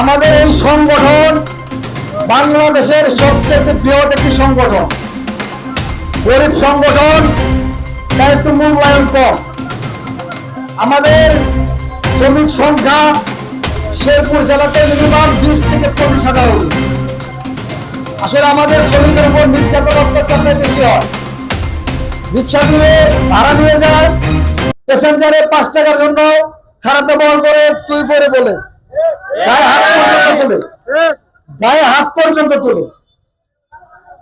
আমাদের এই সংগঠন বাংলাদেশের সবচেয়ে বৃহৎ একটি সংগঠন। গরিব সংগঠন তাই একটু মূল্যায়ন কম। আমাদের শ্রমিক সংখ্যা শেরপুর জেলাতে মিনিমাম বিশ থেকে পঁচিশ হাজার। আসলে আমাদের শ্রমিকের উপর নির্যাতন অত্যাচারটা বেশি হয়। রিক্সা দিয়ে ভাড়া নিয়ে যায়, প্যাসেঞ্জারে পাঁচ টাকার জন্য খারাপ ব্যবহার করে তুই করে বলে। গায়ে হাত পর্যন্ত তোলে। গায়ে হাত পর্যন্ত তোলে।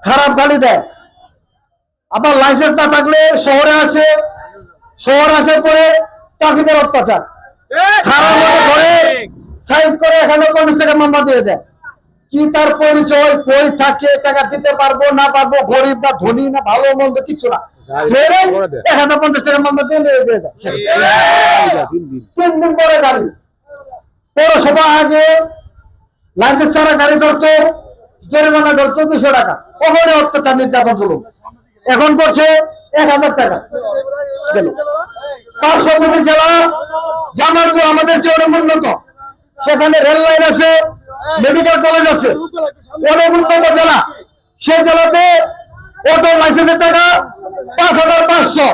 খারাপ গালি দেয়। আবার লাইসেন্স না থাকলে শহরে আসে শহর আসার পরে ট্রাফিকের অত্যাচার। খারাপ ধরে সাইড করে এখানে পঞ্চাশ টাকা মামলা দিয়ে দেয়। কি তার পরিচয় কই থাকে টাকা দিতে পারব না পারব গরিব না ধনী না ভালো মন্দ কিছু না। এক হাজার পঞ্চাশ টাকা মামলা দিয়ে দিয়ে। দিয়ে দেয় তিন দিন পরে গাড়ি। পৌরসভা আগে লাইসেন্স ছাড়া গাড়ি ধরতো, জরিমানা ধরতো দুশো টাকা। ওখানে অত্যাচার, নির্যাতন হলো এখন করছে এক হাজার টাকা। গেল। পার্শ্ববর্তী জেলা, জামালপুর আমাদের যে অনেক উন্নত। সেখানে রেল লাইন আছে মেডিকেল কলেজ আছে। অনেক উন্নত জেলা। সে জেলাতে অটো লাইসেন্সের টাকা পাঁচ হাজার পাঁচশো।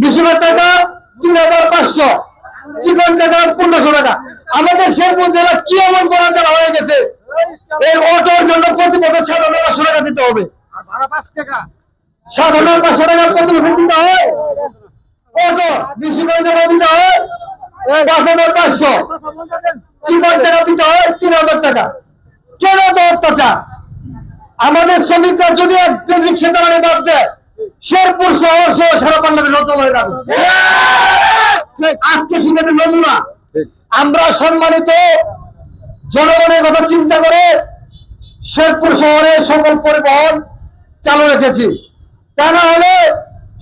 বিশুরের টাকা তিন হাজার পাঁচশো। চিকন টাকা পনেরোশো টাকা। আমাদের শেরপুর জেলা কি এমন জেলা হয়ে গেছে? এই অটোর জন্য প্রতি বছর সাত হাজার পাঁচশো টাকা দিতে হবে। সাত হাজার পাঁচশো টাকা প্রতি বছর দিতে হয়? অটো বিশুগঞ্জ জেলা দিতে হয়? পাঁচ হাজার পাঁচশো। চিকন টাকা দিতে হয়? তিন হাজার টাকা। কেন তো অত্যাচার? আমাদের শ্রমিকরা যদি একজন রিক্সা চালানো বাদ দেয় শেরপুর শহর সহ সারা বাংলাদেশ অচল হয়ে যাবে। আজকে সেখানে নমুনা। আমরা সম্মানিত জনগণের কথা চিন্তা করে শেরপুর শহরে সকল পরিবহন চালু রেখেছি। তা না হলে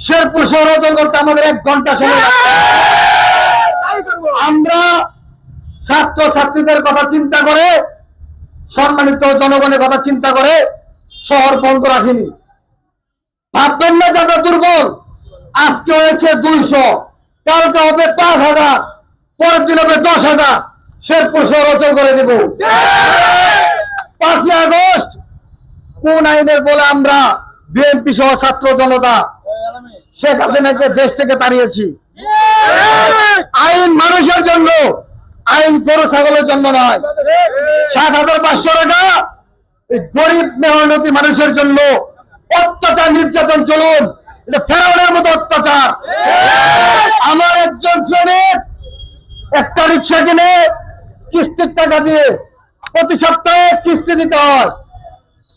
শেরপুর শহর করতে আমাদের এক ঘণ্টা সময় আমরা ছাত্র ছাত্রীদের কথা চিন্তা করে, সম্মানিত জনগণের কথা চিন্তা করে শহর বন্ধ রাখিনি। ভাববেন না যারা দুর্বল। আজকে হয়েছে দুইশো। কালকে হবে পাঁচ হাজার। পরের দিন হবে দশ হাজার। শেরপুর শহর অচল করে দেব পাঁচই আগস্ট, কোন আইনের বলে আমরা বিএনপি সহ ছাত্র জনতা, শেখ হাসিনাকে দেশ থেকে তাড়িয়েছি আইন মানুষের জন্য, আইন গরু ছাগলের জন্য নয়। সাত হাজার পাঁচশো টাকা গরিব মেহনতি মানুষের জন্য অত্যাচার নির্যাতন চলুন। এটা ফেরাউনের মতো অত্যাচার। আমার একজন শ্রমিক একটা রিক্সা কিনে কিস্তির টাকা দিয়ে প্রতি সপ্তাহে কিস্তি দিতে হয়।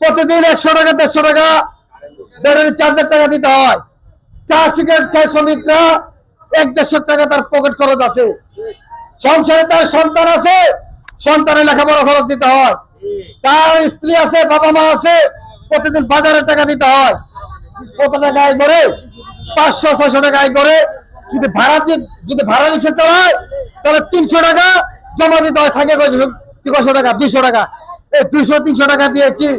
প্রতিদিন একশো টাকা, দেড়শো টাকা, ব্যাটারি চার্জের টাকা দিতে হয়। চা, সিগারেট খায় শ্রমিকরা, এক দেড়শো টাকা তার পকেট খরচ আছে। সংসারে তার সন্তান আছে, সন্তানের লেখাপড়া খরচ দিতে হয়। তার স্ত্রী আছে, বাবা মা আছে, প্রতিদিন বাজারের টাকা দিতে হয়। কত টাকা আয় করে? পাঁচশো, ছয়শো টাকা আয় করে। যদি ভাড়া যদি ভাড়া রিক্সা চালায় তাহলে তিনশো টাকা জমা দিতে হয় থাকে কয়শো টাকা? দুইশো টাকা। এই দুইশো তিনশো টাকা দিয়ে কি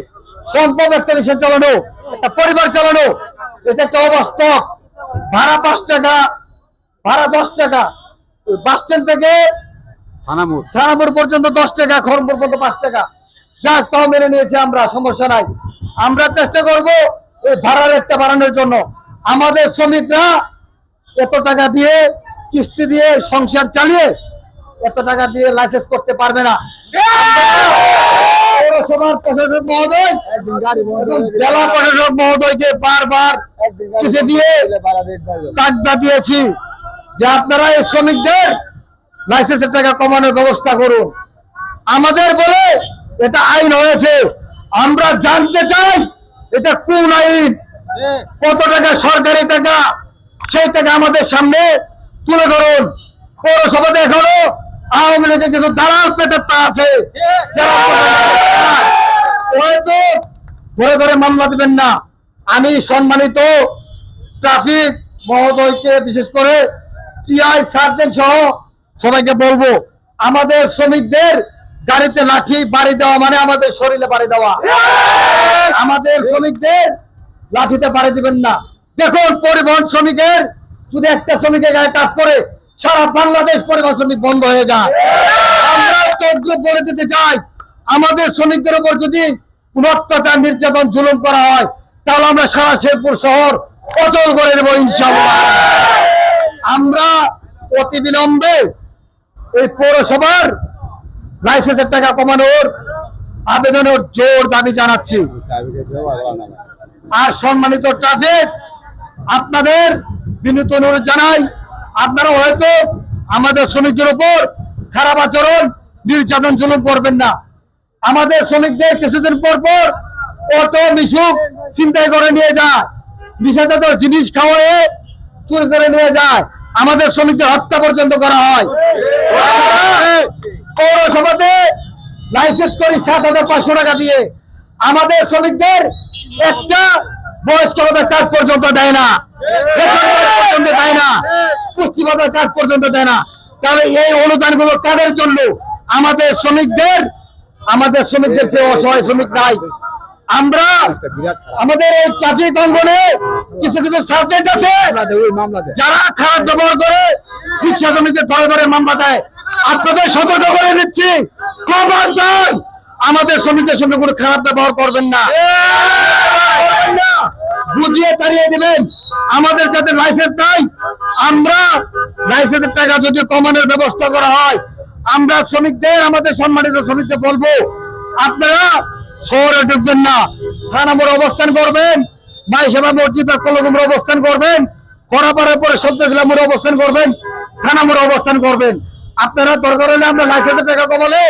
সম্ভব একটা রিক্সা চালানো একটা পরিবার চালানো? এটা একটা অবাস্তব। ভাড়া পাঁচ টাকা ভাড়া দশ টাকা। বাস স্ট্যান্ড থেকে থানামুর থানাপুর পর্যন্ত দশ টাকা খড়মপুর পর্যন্ত পাঁচ টাকা। যাক তাও মেনে নিয়েছি আমরা সমস্যা নাই। আমরা চেষ্টা করব এই ভাড়া রেটটা বাড়ানোর জন্য। আমাদের শ্রমিকরা এত টাকা দিয়ে কিস্তি দিয়ে সংসার চালিয়ে এত টাকা দিয়ে লাইসেন্স করতে পারবে না। পৌরসভার প্রশাসক মহোদয় জেলা প্রশাসক মহোদয়কে বারবার চিঠি দিয়ে তাগদা দিয়েছি যে আপনারা এই শ্রমিকদের লাইসেন্সের টাকা কমানোর ব্যবস্থা করুন। আমাদের বলে এটা আইন হয়েছে। আমরা জানতে চাই এটা কোন আইন। কত টাকা সরকারি টাকা সেই টাকা আমাদের সামনে তুলে ধরুন। পৌরসভাতে এখনও আওয়ামী লীগের কিছু দালাল পেটের তা আছে। হয়তো ধরে ধরে মামলা দিবেন না। আমি সম্মানিত ট্রাফিক মহোদয়কে বিশেষ করে টিআই সার্জেন্ট সহ সবাইকে বলব, আমাদের শ্রমিকদের গাড়িতে লাঠি বাড়ি দেওয়া মানে আমাদের শরীরে বাড়ি দেওয়া। আমাদের শ্রমিকদের লাঠিতে বাড়ি দিবেন না। দেখুন, পরিবহন শ্রমিকের যদি একটা শ্রমিকের গায়ে কাজ করে সারা বাংলাদেশ পরিবহন শ্রমিক বন্ধ হয়ে যায়। আমরা তদ্রুপ বলে দিতে চাই আমাদের শ্রমিকদের উপর যদি কোনো অত্যাচার নির্যাতন জুলুম করা হয় তাহলে আমরা সারা শেরপুর শহর অচল করে দেবো ইনশাল্লাহ আমরা অতি বিলম্বে এই পৌরসভার লাইসেন্সের টাকা কমানোর আবেদনের জোর দাবি জানাচ্ছি। আর সম্মানিত ট্রাফিক আপনাদের বিনীত অনুরোধ জানাই, আপনারা হয়তো আমাদের শ্রমিকদের উপর খারাপ আচরণ, নির্যাতন জুলুম করবেন না। আমাদের শ্রমিকদের কিছুদিন পর পর অটো, মিশুক চিন্তাই করে নিয়ে যায়। নিষেধাজ্ঞ জিনিস খাওয়ায়ে চুরি করে নিয়ে যায়। আমাদের শ্রমিকদের হত্যা পর্যন্ত করা হয়। পৌরসভাতে লাইসেন্স সাত হাজার পাঁচশো টাকা দিয়ে। আমাদের শ্রমিকদের একটা বয়স্ক ভাতার কার্ড পর্যন্ত দেয় না। পর্যন্ত দেয় না। পুষ্টি ভাতার কার্ড পর্যন্ত দেয় না। তাহলে এই অনুদানগুলো কাদের জন্য? আমাদের শ্রমিকদের আমাদের শ্রমিকদের যে অসহায় শ্রমিক নাই আমরা আমাদের এই ট্রাফিক অঙ্গনে কিছু কিছু সাবজেক্ট আছে যারা খারাপ ব্যবহার করে রিক্সা শ্রমিকদের ধরে ধরে মামলা দেয়। আপনাদের সতর্ক করে দিচ্ছি। খবরদার আমাদের শ্রমিকদের সঙ্গে কোনো খারাপ ব্যবহার করবেন না। বুঝিয়ে তাড়িয়ে দিবেন। আমাদের যাতে লাইসেন্স নাই, আমরা লাইসেন্সের টাকা যদি কমানোর ব্যবস্থা করা হয়, আমরা শ্রমিকদের, আমাদের সম্মানিত শ্রমিকদের বলব, আপনারা শহরে ঢুকবেন না। থানা মোড়ে অবস্থান করবেন মাই সেবা মসজিদ বা কলগমরে অবস্থান করবেন করাপাড়ার পরে সদ্যশিলা মোড়ে অবস্থান করবেন, থানা মোড়ে অবস্থান করবেন। আপনারা দরকার হলে আমরা লাইসেন্সের টাকা কমালে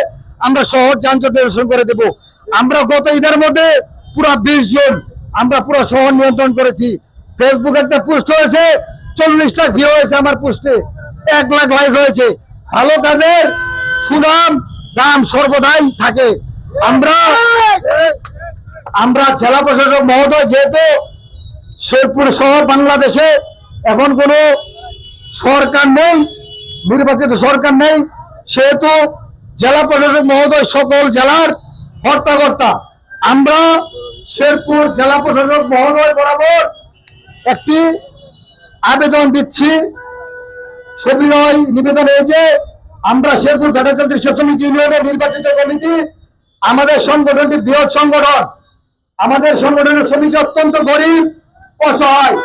আমরা শহর যানজট নিরসন করে দেব। আমরা গত ঈদের মধ্যে পুরো বিশ জন আমরা পুরো শহর নিয়ন্ত্রণ করেছি। ফেসবুকে একটা পোস্ট হয়েছে চল্লিশটা ভিউ হয়েছে আমার পোস্টে এক লাখ লাইক হয়েছে। ভালো কাজের সুনাম, দাম সর্বদাই থাকে। আমরা আমরা জেলা প্রশাসক মহোদয় যেহেতু শেরপুর শহর বাংলাদেশে এখন কোনো সরকার নেই, নির্বাচিত সরকার নেই, সেহেতু জেলা প্রশাসক মহোদয় সকল জেলার কর্তাকর্তা, আমরা শেরপুর জেলা প্রশাসক মহোদয় বরাবর একটি আবেদন দিচ্ছি। সবিনয় নিবেদন যে আমরা শেরপুর ঘাটাচাল দৃশ্য সমিতি ইউনিয়নের নির্বাচিত কমিটি, আমাদের সংগঠনটি বৃহৎ সংগঠন। আমাদের সংগঠনের শ্রমিক অত্যন্ত গরিব, অসহায়।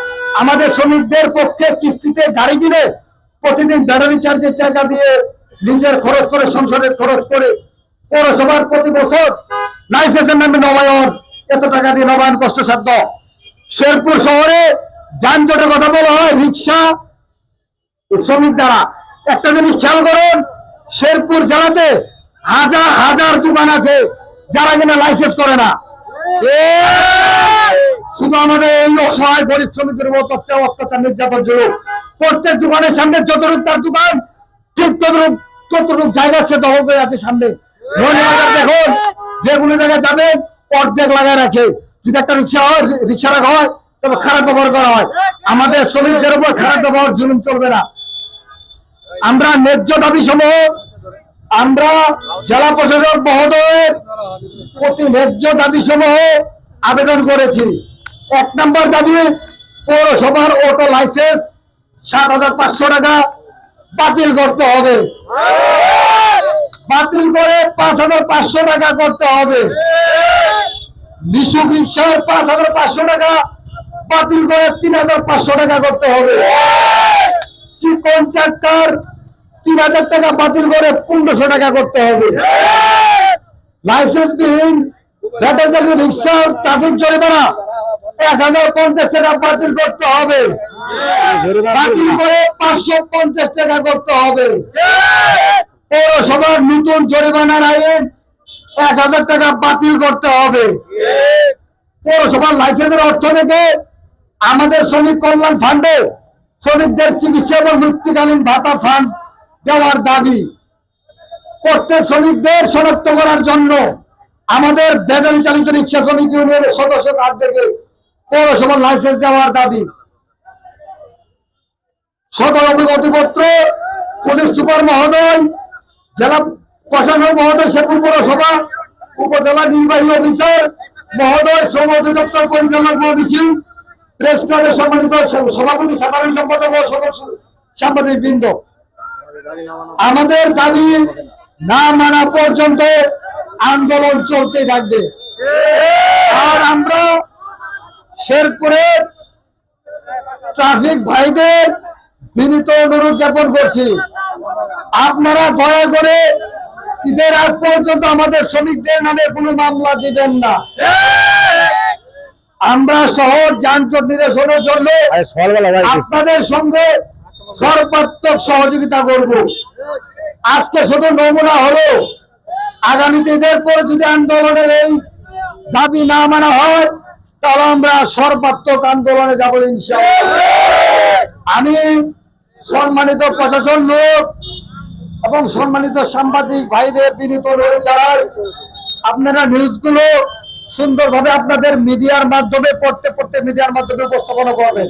আমাদের শ্রমিকদের পক্ষে কিস্তিতে গাড়ি কিনে প্রতিদিন ব্যাটারি চার্জের টাকা দিয়ে নিজের খরচ করে, সংসারের খরচ করে পৌরসভার প্রতি বছর লাইসেন্সের নামে নবায়ন এত টাকা দিয়ে নবায়ন কষ্টসাধ্য। শেরপুর শহরে যানজটের কথা বলা হয়, রিক্সা শ্রমিক দ্বারা। একটা জিনিস খেয়াল করুন, শেরপুর জেলাতে হাজার হাজার দোকান আছে, যারা কিনা লাইসেন্স করে না। শুধু আমাদের এই অসহায় গরিব শ্রমিকদের উপর অত্যাচার নির্যাতন জরুর প্রত্যেক দোকানের সামনে যতটুক তার দোকান, ঠিক ততটুক ততটুক জায়গা সে দখল করে আছে সামনে। দেখুন যেগুলো জায়গায় যাবেন, অর্ধেক লাগায় রাখে। যদি একটা রিক্সা হয় রিক্সা রাখা হয়, তবে খারাপ ব্যবহার করা হয়। আমাদের শ্রমিকদের উপর খারাপ ব্যবহার জুলুম চলবে না। আমরা ন্যায্য দাবি সমূহ আমরা জেলা প্রশাসক মহোদয়ের প্রতি ন্যায্য দাবি সমূহ আবেদন করেছি। এক নম্বর দাবি, পৌরসভার অটো লাইসেন্স সাত হাজার পাঁচশো টাকা বাতিল করতে হবে। বাতিল করে পাঁচ হাজার পাঁচশো টাকা করতে হবে। রিক্সার পাঁচ হাজার পাঁচশো টাকা, বাতিল করে তিন হাজার পাঁচশো টাকা করতে হবে। চিকন চারটার তিন হাজার টাকা বাতিল করে পনেরোশো টাকা করতে হবে। লাইসেন্স বিহীন ব্যাটারি চালিত রিক্সা ট্রাফিক জরিমানা। এক হাজার পঞ্চাশ টাকা বাতিল করতে হবে। বাতিল করে পাঁচশো পঞ্চাশ টাকা করতে হবে। পৌরসভার নতুন জরিমানার আইন এক হাজার টাকা বাতিল করতে হবে। পৌরসভার লাইসেন্সের অর্থ থেকে আমাদের শ্রমিক কল্যাণ ফান্ডে শ্রমিকদের চিকিৎসা এবং মৃত্যুকালীন ভাতা ফান্ড দেওয়ার দাবি। প্রত্যেক শ্রমিকদের শনাক্ত করার জন্য আমাদের ব্যাটারি চালিত রিক্সা শ্রমিক ইউনিয়নের সদস্য কার্ড থেকে পৌরসভার লাইসেন্স দেওয়ার দাবি। সদর অভিগতিপত্র পুলিশ সুপার মহোদয়, জেলা প্রশাসক মহোদয়, শেরপুর পৌরসভা, উপজেলা নির্বাহী অফিসার মহোদয়, শ্রম অধিদপ্তর পরিচালক মহাবিসি প্রেস ক্লাবের সম্মানিত সভাপতি, সাধারণ সম্পাদক ও সাংবাদিক বৃন্দ। আমাদের দাবি না মানা পর্যন্ত আন্দোলন চলতে থাকবে। আর আমরা শেরপুরে ট্রাফিক ভাইদের বিনীত অনুরোধ জ্ঞাপন করছি। আপনারা দয়া করে ঈদের আগ পর্যন্ত আমাদের শ্রমিকদের নামে কোনো মামলা দিবেন না। আমরা শহর যানজট নিরসনের জন্য আপনাদের সঙ্গে সর্বাত্মক সহযোগিতা করব। আজকে শুধু নমুনা হলো আগামীতে ঈদের পরে যদি আন্দোলনের এই দাবি না মানা হয় তাহলে আমরা সর্বাত্মক আন্দোলনে যাব আমি সম্মানিত প্রশাসন লোক এবং সম্মানিত সাংবাদিক ভাইদের, বিনীত জানাই, আপনারা নিউজগুলো সুন্দরভাবে আপনাদের মিডিয়ার মাধ্যমে, পড়তে পড়তে মিডিয়ার মাধ্যমে উপস্থাপনা করবেন।